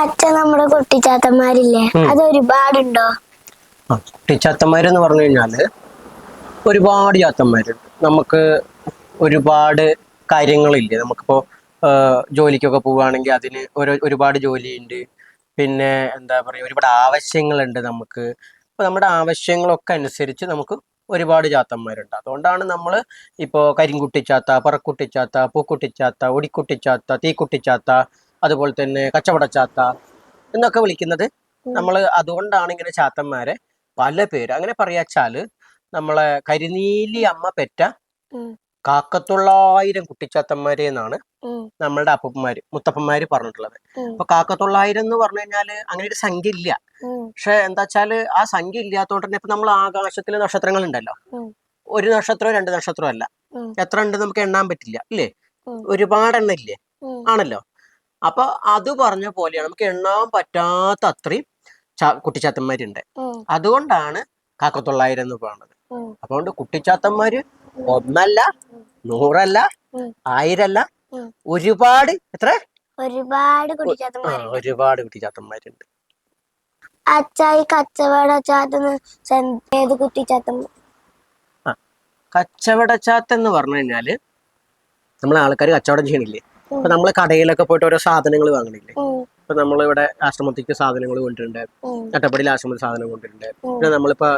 അച്ഛൻ നമ്മുടെ കുട്ടിച്ചാത്തന്മാരില്ലേ. അത് ഒരുപാടുണ്ടോ? കുട്ടിച്ചാത്തന്മാരെന്ന് പറഞ്ഞു കഴിഞ്ഞാൽ ഒരുപാട് ചാത്തന്മാരുണ്ട്. നമുക്ക് ഒരുപാട് കാര്യങ്ങളില്ലേ? നമുക്കിപ്പോ ജോലിക്കൊക്കെ പോവുകയാണെങ്കിൽ അതിന് ഒരു ഒരുപാട് ജോലിയുണ്ട്. പിന്നെ എന്താ പറയുക ഒരുപാട് ആവശ്യങ്ങളുണ്ട് നമുക്ക്. അപ്പോൾ നമ്മുടെ ആവശ്യങ്ങളൊക്കെ അനുസരിച്ച് നമുക്ക് ഒരുപാട് ചാത്തന്മാരുണ്ട്. അതുകൊണ്ടാണ് നമ്മൾ ഇപ്പോൾ കരിങ്കുട്ടിച്ചാത്ത പറക്കുട്ടിച്ചാത്ത പൂക്കുട്ടിച്ചാത്ത ഒടിക്കുട്ടിച്ചാത്ത തീക്കുട്ടിച്ചാത്ത അതുപോലെ തന്നെ കച്ചവടച്ചാത്ത എന്നൊക്കെ വിളിക്കുന്നത്. നമ്മൾ അതുകൊണ്ടാണ് ഇങ്ങനെ ചാത്തന്മാരെ പല പേര് അങ്ങനെ പറയാച്ചാൽ നമ്മളെ കരിനീലി അമ്മ പെറ്റ. കാക്കത്തൊള്ളായിരം കുട്ടിച്ചാത്തന്മാരെ എന്നാണ് നമ്മളുടെ അപ്പന്മാര് മുത്തപ്പന്മാര് പറഞ്ഞിട്ടുള്ളത്. അപ്പൊ കാക്കത്തൊള്ളായിരം എന്ന് പറഞ്ഞു കഴിഞ്ഞാൽ അങ്ങനെ ഒരു സംഖ്യ ഇല്ല. പക്ഷെ എന്താ വെച്ചാൽ ആ സംഖ്യ ഇല്ലാത്തതുകൊണ്ട് തന്നെ ഇപ്പൊ നമ്മൾ ആകാശത്തിലെ നക്ഷത്രങ്ങൾ ഉണ്ടല്ലോ. ഒരു നക്ഷത്രം രണ്ട് നക്ഷത്രം അല്ല. എത്ര ഉണ്ട് നമുക്ക് എണ്ണാൻ പറ്റില്ല ഇല്ലേ? ഒരുപാട് എണ്ണ ഇല്ലേ? ആണല്ലോ? അപ്പൊ അത് പറഞ്ഞ പോലെയാണ്. നമുക്ക് എണ്ണാൻ പറ്റാത്ത അത്രയും കുട്ടിച്ചാത്തന്മാരുണ്ട്. അതുകൊണ്ടാണ് കാക്കത്തൊള്ളായിരം എന്ന് പറയുന്നത് അതുകൊണ്ട് കുട്ടിച്ചാത്തന്മാര് ഒന്നല്ല നൂറല്ല. ആയിരല്ല. ഒരുപാട് എത്ര? ഒരുപാട് ഒരുപാട് കുട്ടിച്ചാത്തന്മാരുണ്ട്. അച്ചായി കച്ചവട ചാത്തുന്ന ഏത് കച്ചവട പറഞ്ഞു കഴിഞ്ഞാൽ നമ്മളെ ആൾക്കാർ കച്ചവടം ചെയ്യണില്ലേ? ഉം. ഇപ്പൊ നമ്മൾ കടയിലൊക്കെ പോയിട്ട് ഓരോ സാധനങ്ങൾ വാങ്ങണില്ലേ ഇപ്പൊ നമ്മളിവിടെ ആശ്രമത്തിക്ക് സാധനങ്ങൾ കൊണ്ടിട്ടുണ്ട് അട്ടപ്പടിയിൽ ആശ്രമത്തിൽ സാധനം കൊണ്ടിട്ടുണ്ട്. പിന്നെ നമ്മളിപ്പോ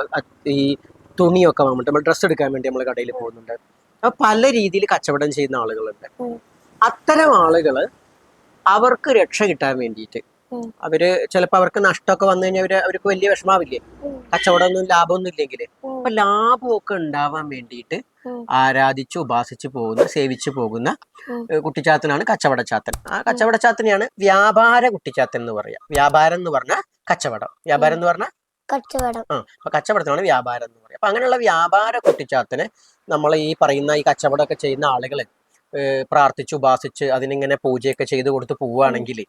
ഈ തുണിയൊക്കെ വാങ്ങിട്ട് നമ്മൾ ഡ്രസ് എടുക്കാൻ വേണ്ടി നമ്മൾ കടയിൽ പോകുന്നുണ്ട് അപ്പൊ പല രീതിയിൽ കച്ചവടം ചെയ്യുന്ന ആളുകളുണ്ട്. അത്തരം ആളുകൾ അവർക്ക് രക്ഷ കിട്ടാൻ വേണ്ടിയിട്ട്. അവർ ചിലപ്പോ അവർക്ക് നഷ്ടമൊക്കെ വന്നു കഴിഞ്ഞാൽ അവർ അവർക്ക് വലിയ വിഷമാവില്ലേ? കച്ചവടം ഒന്നും ലാഭമൊന്നും ഇല്ലെങ്കിൽ അപ്പൊ ലാഭമൊക്കെ ഉണ്ടാവാൻ വേണ്ടിയിട്ട് ആരാധിച്ചു ഉപാസിച്ച് പോകുന്ന സേവിച്ചു പോകുന്ന കുട്ടിച്ചാത്തനാണ് കച്ചവടച്ചാത്തൻ. ആ കച്ചവടച്ചാത്തനെയാണ് വ്യാപാര കുട്ടിച്ചാത്തൻ എന്ന് പറയാ. വ്യാപാരം എന്ന് പറഞ്ഞ കച്ചവടം. വ്യാപാരം എന്ന് പറഞ്ഞ കച്ചവടം. ആ അപ്പൊ കച്ചവടത്തിനാണ് വ്യാപാരം എന്ന് പറയുക അപ്പൊ അങ്ങനെയുള്ള വ്യാപാര കുട്ടിച്ചാത്തന് നമ്മൾ ഈ പറയുന്ന ഈ കച്ചവടമൊക്കെ ചെയ്യുന്ന ആളുകൾ പ്രാർത്ഥിച്ച് ഉപാസിച്ച് അതിനിങ്ങനെ പൂജയൊക്കെ ചെയ്ത് കൊടുത്ത് പോവുകയാണെങ്കിൽ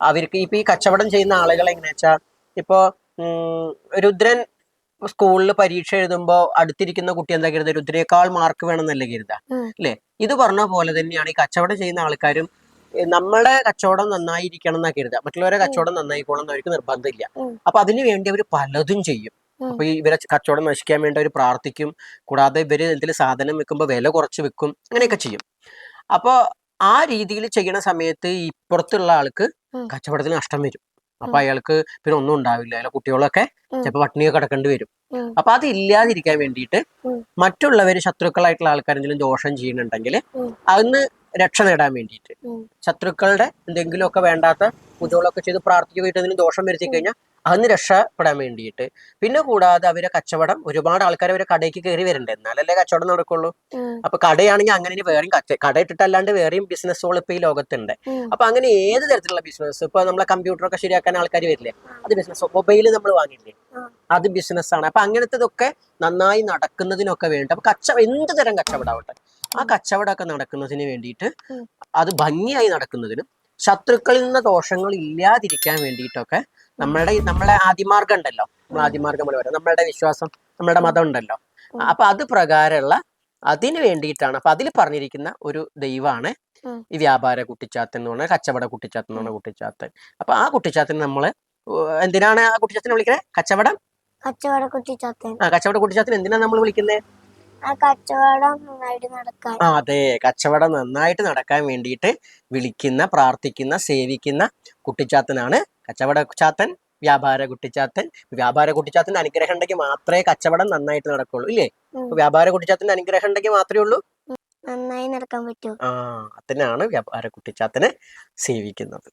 അവർക്ക് ഇപ്പൊ ഈ കച്ചവടം ചെയ്യുന്ന ആളുകൾ എങ്ങനെയാ വെച്ചാൽ ഇപ്പോ രുദ്രൻ സ്കൂളിൽ പരീക്ഷ എഴുതുമ്പോ അടുത്തിരിക്കുന്ന കുട്ടി എന്താ കരുതുക? രുദ്രയേക്കാൾ മാർക്ക് വേണമെന്നല്ലേ കരുതുക? ഉം. അല്ലേ? ഇത് പറഞ്ഞ പോലെ തന്നെയാണ് ഈ കച്ചവടം ചെയ്യുന്ന ആൾക്കാരും നമ്മളുടെ നമ്മുടെ കച്ചവടം നന്നായിരിക്കണം എന്നാ കരുതുക. മറ്റുള്ളവരെ കച്ചവടം നന്നായിക്കോണം എന്ന് അവർക്ക് നിർബന്ധമില്ല. അപ്പൊ അതിനു വേണ്ടി അവർ പലതും ചെയ്യും. അപ്പൊ ഇവരെ കച്ചവടം നശിക്കാൻ വേണ്ടി അവർ പ്രാർത്ഥിക്കും. കൂടാതെ ഇവർ എന്തെങ്കിലും സാധനം വെക്കുമ്പോൾ വില കുറച്ച് വെക്കും അങ്ങനെയൊക്കെ ചെയ്യും. അപ്പൊ ആ രീതിയിൽ ചെയ്യണ സമയത്ത് ഇപ്പുറത്തുള്ള ആൾക്ക്. കച്ചവടത്തിന് നഷ്ടം വരും അപ്പൊ അയാൾക്ക് പിന്നെ ഒന്നും ഉണ്ടാവില്ല അയാളെ കുട്ടികളൊക്കെ. ചിലപ്പോൾ പട്ടിണിയൊക്കെ കിടക്കേണ്ടി വരും. അപ്പൊ അത് ഇല്ലാതിരിക്കാൻ വേണ്ടിയിട്ട് മറ്റുള്ളവർ മറ്റുള്ളവര് ശത്രുക്കളായിട്ടുള്ള ആൾക്കാരെന്തെങ്കിലും ദോഷം ചെയ്യുന്നുണ്ടെങ്കിൽ ഉം. അതിന് രക്ഷ നേടാൻ വേണ്ടിയിട്ട്. ശത്രുക്കളുടെ എന്തെങ്കിലുമൊക്കെ വേണ്ടാത്ത പൂജകളൊക്കെ ചെയ്ത് പ്രാർത്ഥിക്കുകയായിട്ട് എന്തെങ്കിലും ദോഷം വരുത്തി കഴിഞ്ഞാൽ അന്ന് രക്ഷപ്പെടാൻ വേണ്ടിയിട്ട്. പിന്നെ കൂടാതെ അവരെ കച്ചവടം ഒരുപാട് ആൾക്കാർ അവരെ കടയ്ക്ക് കയറി വരണ്ടേ? എന്നാലല്ലേ കച്ചവടം നടക്കുള്ളൂ. അപ്പൊ കടയാണെങ്കിൽ അങ്ങനെ ഇനി വേറെയും കച്ച കട ഇട്ടിട്ടല്ലാണ്ട് വേറെയും ബിസിനസ്സുകൾ ഇപ്പൊ ഈ ലോകത്തുണ്ട്. അപ്പൊ അങ്ങനെ ഏത് തരത്തിലുള്ള ബിസിനസ് ഇപ്പൊ നമ്മളെ കമ്പ്യൂട്ടർ ഒക്കെ ശരിയാക്കാൻ ആൾക്കാർ വരില്ലേ? അത് ബിസിനസ് മൊബൈൽ നമ്മൾ വാങ്ങില്ലേ? അത് ബിസിനസ്സാണ് അപ്പൊ അങ്ങനത്തതൊക്കെ നന്നായി നടക്കുന്നതിനൊക്കെ വേണ്ടി അപ്പൊ കച്ച എന്ത് തരം കച്ചവടമാവട്ടെ ആ കച്ചവടമൊക്കെ നടക്കുന്നതിന് വേണ്ടിയിട്ട് അത് ഭംഗിയായി നടക്കുന്നതിനും ശത്രുക്കളിൽ നിന്ന് ദോഷങ്ങൾ ഇല്ലാതിരിക്കാൻ വേണ്ടിയിട്ടൊക്കെ നമ്മളുടെ ഈ- നമ്മളെ ആദിമാർഗം ഉണ്ടല്ലോ. നമ്മൾ ആദിമാർഗം പോലെ പറയാം നമ്മളുടെ വിശ്വാസം നമ്മളുടെ മതം ഉണ്ടല്ലോ. അപ്പൊ അത് പ്രകാരമുള്ള അതിന് വേണ്ടിയിട്ടാണ്. അപ്പൊ അതിൽ പറഞ്ഞിരിക്കുന്ന ഒരു ദൈവമാണ്. ഈ വ്യാപാര കുട്ടിച്ചാത്തൻ എന്ന് പറഞ്ഞാൽ കച്ചവട കുട്ടിച്ചാത്തൻ എന്ന് പറഞ്ഞ കുട്ടിച്ചാത്തൻ അപ്പൊ ആ കുട്ടിച്ചാത്തൻ നമ്മൾ എന്തിനാണ് ആ കുട്ടിച്ചാത്തനെ വിളിക്കുന്നത് കച്ചവടം? കച്ചവട കുട്ടിച്ചാത്തൻ ആ കച്ചവട കുട്ടിച്ചാത്തൻ എന്തിനാണ് നമ്മൾ വിളിക്കുന്നത് അതെ. കച്ചവടം നന്നായിട്ട് നടക്കാൻ വേണ്ടിയിട്ട് വിളിക്കുന്ന പ്രാർത്ഥിക്കുന്ന സേവിക്കുന്ന കുട്ടിച്ചാത്തനാണ് കച്ചവട ചാത്തൻ വ്യാപാര കുട്ടിച്ചാത്തൻ. വ്യാപാര കുട്ടിച്ചാത്തന്റെ അനുഗ്രഹം ഉണ്ടെങ്കിൽ മാത്രമേ കച്ചവടം നന്നായിട്ട് നടക്കുള്ളൂ ഇല്ലേ? വ്യാപാര കുട്ടിച്ചാത്തന്റെ അനുഗ്രഹം ഉണ്ടെങ്കിൽ മാത്രമേ ഉള്ളൂ. നന്നായി നടക്കാൻ പറ്റൂ. ആ അതിനാണ് വ്യാപാര കുട്ടിച്ചാത്തനെ സേവിക്കുന്നത്.